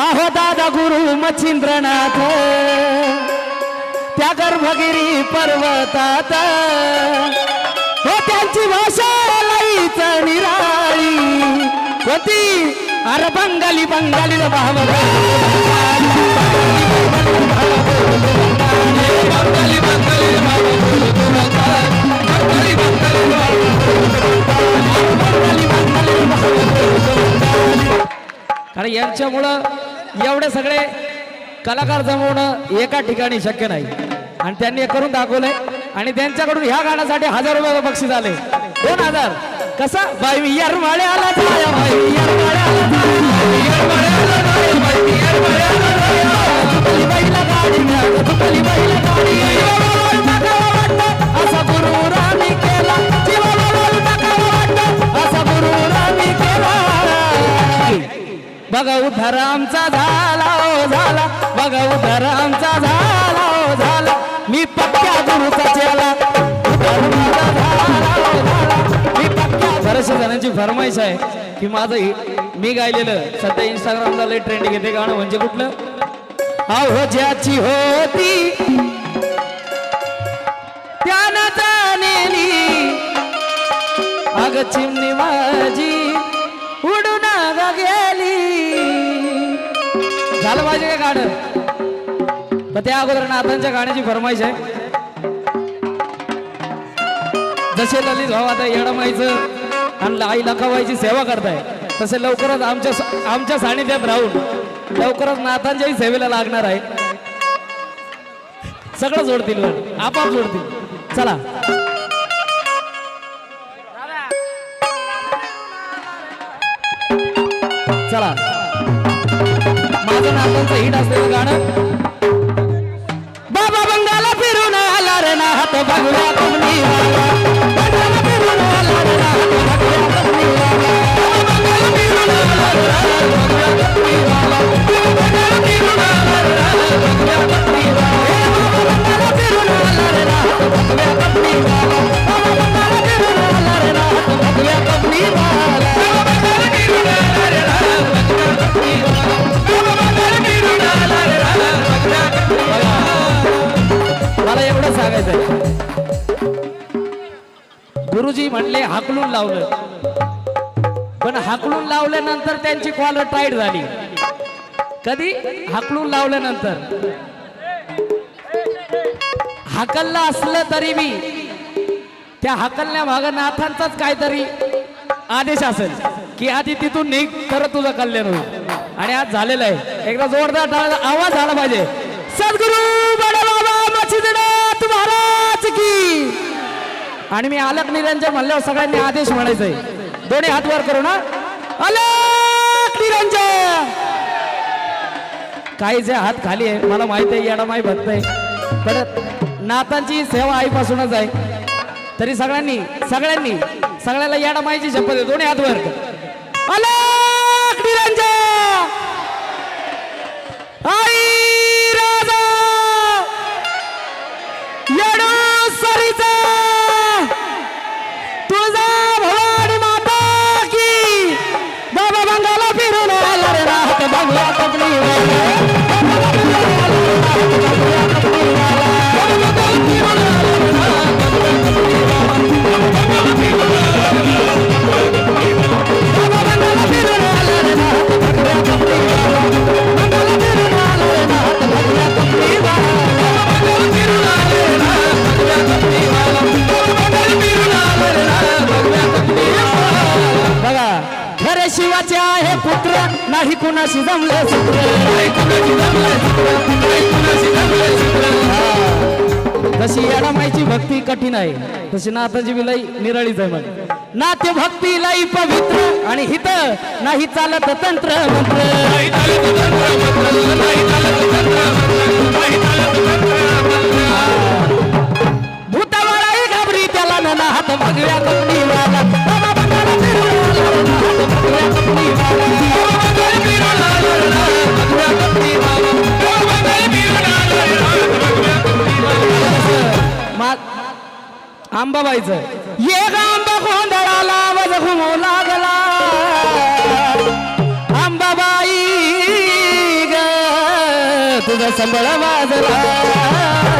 आहो दादा गुरु मच्छिंद्रनाथ त्या गर्भगिरी पर्वतात हो त्यांची भाषा लईच निराळी होती. अरे बंगाली बंगाली भाव यांच्यामुळं एवढे सगळे कलाकार जमवणं एका ठिकाणी शक्य नाही. आणि त्यांनी हे करून दाखवलंय. आणि त्यांच्याकडून ह्या गाण्यासाठी हजार रुपये बक्षीस आले दोन हजार. कसा? बाई यार माळे आला बघा उद्धार आमचा झाला ओ झाला. बघा उद्धार आमचा झाला ओ झाला. मी पक्क्या गुरुचा चेला. मी पक्क्या बऱ्याचशा जणांची फरमाईश आहे की माझं मी गायलेलं सध्या इंस्टाग्रामला लय ट्रेंड घेते गाणं म्हणजे कुठलं? अहो ज्याची होती. त्यानं जाणेली अग चिमणी माझी उडून गे. झालं पाहिजे का गाणं? पण त्या अगोदर नाथांच्या गाण्याची फरमाईश आहे. जसे ललित भाऊ आता येडमाईचं आणि आई लखाबाईची सेवा करताय तसे लवकरच आमच्या आमच्या सानिध्यात राहून लवकरच नाथांच्याही सेवेला लागणार आहे. सगळं जोडतील आपाप जोडतील चला. चला. माझं नातांचं हिट असलेलं गाणं. बाबा बंगाला फिरून आला रे ना हात बघूया तुम्ही एवढं गुरुजी म्हणले हाकलून लावलं. पण हाकलून लावल्यानंतर त्यांची कॉलर टाईट झाली. कधी? हाकलून लावल्यानंतर. हाकलला असलं तरी मी त्या हाकलण्या भागा नाथांचाच काहीतरी आदेश असेल की आधी तिथून निघ तर तुझं कल्याण होईल. आणि आज झालेलं आहे. एकदा जोरदार आवाज झाला पाहिजे. सद्गुरु बडे बाबा आणि मी आलक निरंजन म्हणल्यावर सगळ्यांनी आदेश म्हणायचंय. दोन्ही हात वर करू ना. अलक निरंजन! काही जे हात खाली आहे मला माहीत आहे याडा माही भक्त आहे. पण नातांची सेवा आईपासूनच आहे. तरी सगळ्यांनी सगळ्यांनी सगळ्याला याडा माईची शपथ आहे. दोन्ही हात वर कर. अलक निरंजन! तशी येडामाईची भक्ती कठीण आहे तशी नाथाची विलई निराळीच आहे मग नाट्य भक्ती लई पवित्र आणि हित नाही चालत तंत्र मंत्र. भूतावराई घाबरी त्याला ना हात भगव्या आंबाबाईचं ये आंबा गोंधळाला आवाज लागला. आंबाबाई ग तुझा संबळ वाजला.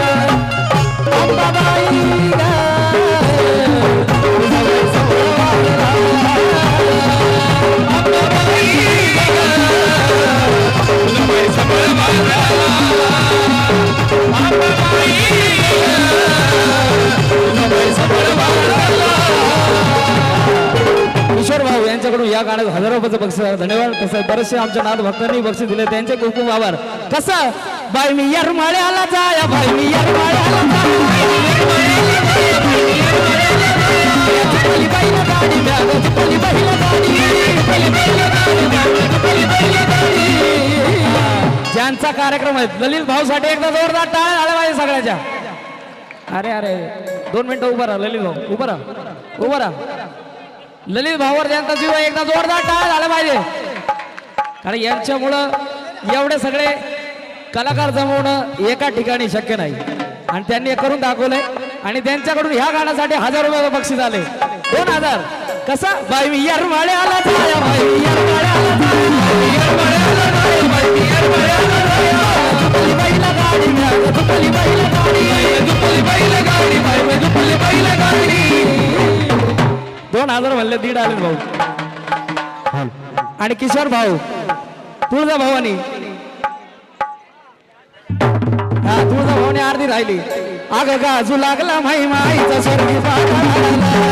या गाण्यात हजारो रुपयाचं बक्षीस धन्यवाद. कसं बरेचसे आमच्या नाद भक्तांनी बक्षीस दिले. त्यांचे खूप खूप आभार. कसं? बाई मी यार माळ्याला जाया बाई मी यरमाळ्याला ज्यांचा कार्यक्रम आहे ललित भाऊ साठी एकदा जोरदार टाळ आला पाहिजे सगळ्याच्या. अरे अरे दोन मिनिटं उभं राहा ललित भाऊ. उभं राहा. उभं राहा. ललित भाऊवर यांचा जीव एकदा जोरदार टाळ झाला पाहिजे. कारण यांच्यामुळं एवढे सगळे कलाकार जमवणं एका ठिकाणी शक्य नाही. आणि त्यांनी हे करून दाखवलंय. आणि त्यांच्याकडून ह्या गाण्यासाठी हजार रुपये बक्षीस आले. दोन हजार. कसा? बाई यार माळे आला बाई दोन हजार म्हणले दीड आले भाऊ. आणि किशोर भाऊ तुळजा भवानी. हा तुळजा भवानी अर्धी राहिली. अग गाजू लागला माई माईचा स्वर्गी पाताळाला.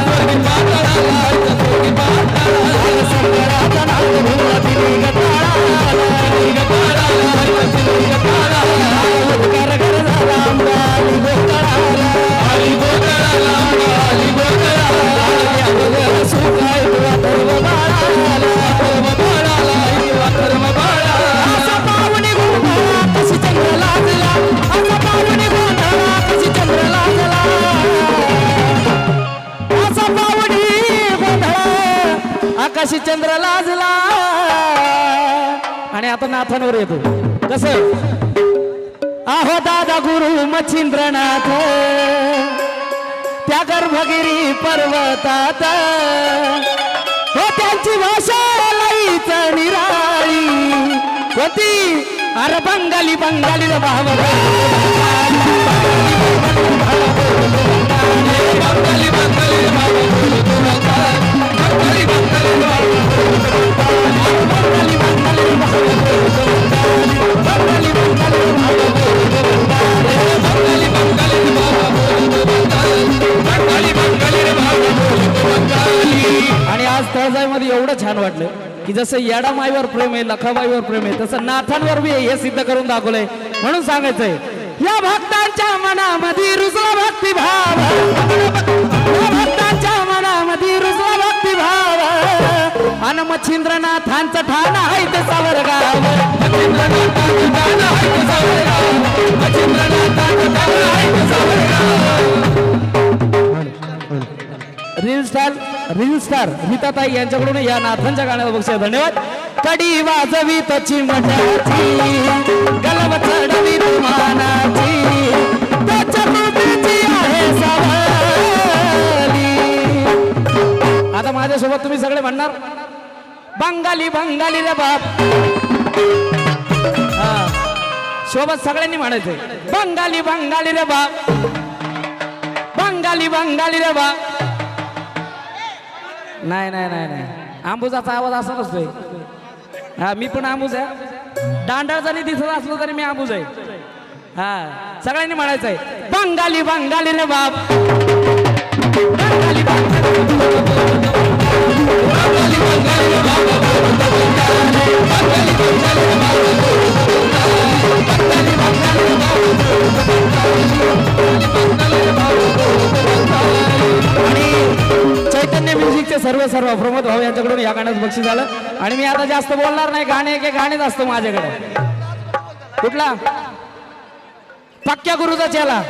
आकाशी चंद्र लाजला. आणि आता नाथांवर येतो. कस? आहो दादा गुरु मच्छिंद्रनाथ. त्या गर्भगिरी पर्वतात. हो त्यांची भाषा लईच निराळी. होती. अरे बंगाली बंगाली रे भाव. बंगाली बंगाली बंगाली आणि आज तळजाईमध्ये एवढं छान वाटलं की जसं येडामाईवर प्रेम आहे लखाबाईवर प्रेम आहे तसं नाथांवर बी हे सिद्ध करून दाखवलंय. म्हणून सांगायचंय या भक्तांच्या मनामध्ये रुजला भक्ती भाव. या भक्तांच्या मनामध्ये रुजला भक्ती भाव. अन मच्छिंद्रनाथांचं ठाण आहे रिव्ह्यू स्टार रीताताई यांच्याकडून या नाथांच्या गाण्याला बघूया. धन्यवाद. कडी वाजवी तची मठाची गलव चढवी मानाची आता माझ्यासोबत तुम्ही सगळे म्हणणार बंगाली बंगाली रे बाप. सोबत सगळ्यांनी म्हणायचंय बंगाली बंगाली रे बाप. बंगाली बंगाली रे बाप. नाही नाही नाही नाही आंबुजाचा आवाज असा नसतोय हा मी पण आंबूज आहे दांडा जरी दिसत असलो तरी मी आंबूज आहे हा सगळ्यांनी म्हणायचं आहे बंगाली बंगाली रे बाप बंगाली बंगाली सर्व सर्व प्रमोद भाऊ यांच्याकडून या गाण्याचं बक्षीस झालं. आणि मी आता जास्त बोलणार नाही गाणे एक गाणेच असतं माझ्याकडे. कुठला? पक्क्या गुरुचा चेला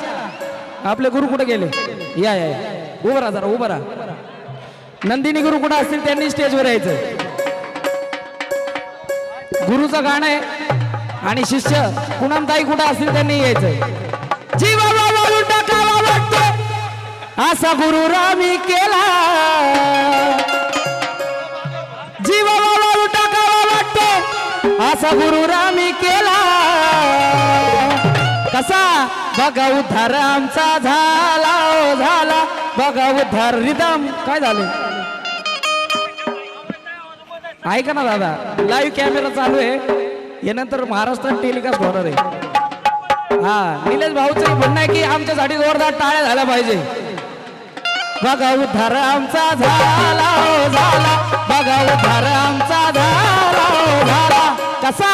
आपले गुरु कुठे गेले? या या उभं राहा जरा उभं राहा. नंदिनी गुरु कुठं असतील त्यांनी स्टेजवर यायचं. गुरुचं गाणं आहे आणि शिष्य पुनमताई कुठं असतील त्यांनी यायचं. जीवा बाबा असा गुरु रामी केला. जीवाला वाळून टाकावा वाटतो असा गुरु रामी केला. कसा? बघा उद्धार आमचा झाला ओ झाला. बघा उद्धार रिदम. काय झालं? ऐका ना दादा लाईव्ह कॅमेरा चालू आहे. यानंतर महाराष्ट्रात टेलिकास्ट होणार आहे. हा निलेश भाऊचं म्हणणं आहे की आमच्यासाठी जोरदार टाळ्या झाल्या पाहिजे. बघा उद्धार आमचा झाला हो झाला. बघा उद्धार आमचा झाला हो झाला. कसा?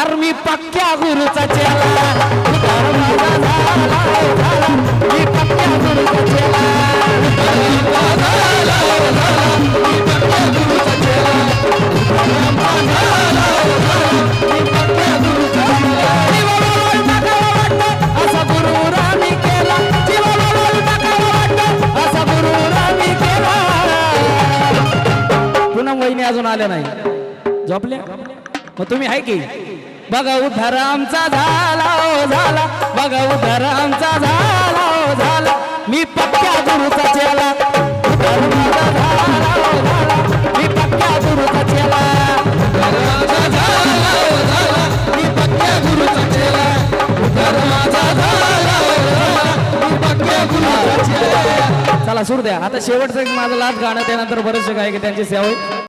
आर्मी पक्क्या गुरुचा चेला. उद्धार माझा झाला हो झाला. मी पक्क्या गुरुचा चेला. आलं नाही. झोपल्या? मग तुम्ही आहे की? बघा उद्धार आमचा झाला झाला. बघा उद्धार आमचा झाला झाला. मी पक्क्या गुरुचा चेला. उद्धार माझा झाला झाला. मी पक्क्या गुरुचा चेला. उद्धार माझा झाला झाला. मी पक्क्या गुरुचा चेला. उद्धार माझा झाला झाला. मी पक्क्या गुरुचा चेला. चला सुरू द्या. आता शेवटचं एक माझं लास्ट गाणं त्यानंतर बरेचसे गायक त्यांची सेवा होईल.